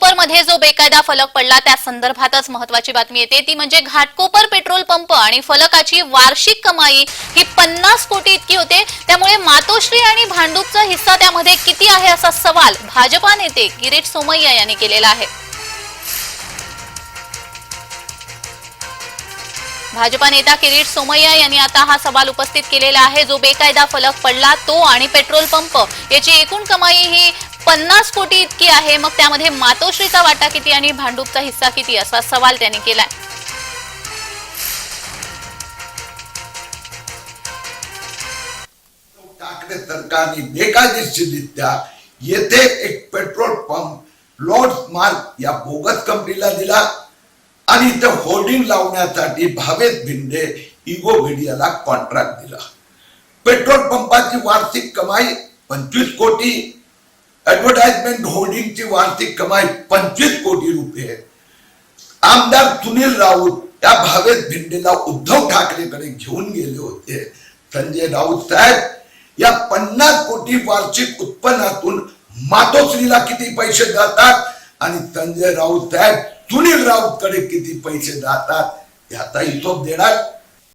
घाटकोपरमध्ये जो बेकायदा फलक पडला त्या संदर्भातच महत्वाची बातमी येते. ती म्हणजे घाटकोपर पेट्रोल पंप आणि फलकाची वार्षिक कमाई ही पन्नास कोटी इतकी होते. त्यामुळे मातोश्री आणि भांडूपचा हिस्सा त्यामध्ये किती आहे असा सवाल भाजपा नेते किरीट सोमय्या यांनी केलेला आहे. भाजपा नेता किरीट सोमय्या यांनी आता हा सवाल उपस्थित केलेला आहे. जो बेकायदा फलक पडला तो आणि पेट्रोल पंप याची एकूण कमाई ही पन्नास कोटी इतकी आहे. मग त्यामध्ये मातोश्रीचा वाटा किती आणि भांडूपचा हिस्सा किती असा सवाल त्यांनी केलाय. ठाकरे सरकारने बेकायदेशीररित्या येथे एक पेट्रोल पंप लॉर्ड मार्क या बोगस कंपनीला दिला. आणि इथे होर्डिंग लावण्यासाठी भावेश भिंडे इगो मीडियाला कॉन्ट्रॅक्ट दिला. पेट्रोल पंपाची वार्षिक कमाई पंचवीस कोटी ऍडव्हर्टाइजमेंट होर्डिंगची वार्षिक कमाई पंचवीस कोटी रुपये आमदार सुनील राऊत त्या भावेत भिंडेला उद्धव ठाकरेकडे घेऊन गेले होते. संजय राऊत साहेब या पन्नास कोटी वार्षिक उत्पन्नातून मातोश्रीला किती पैसे जातात आणि संजय राऊत साहेब सुनील राऊत कडे किती पैसे जातात याचा हिशोब देणार.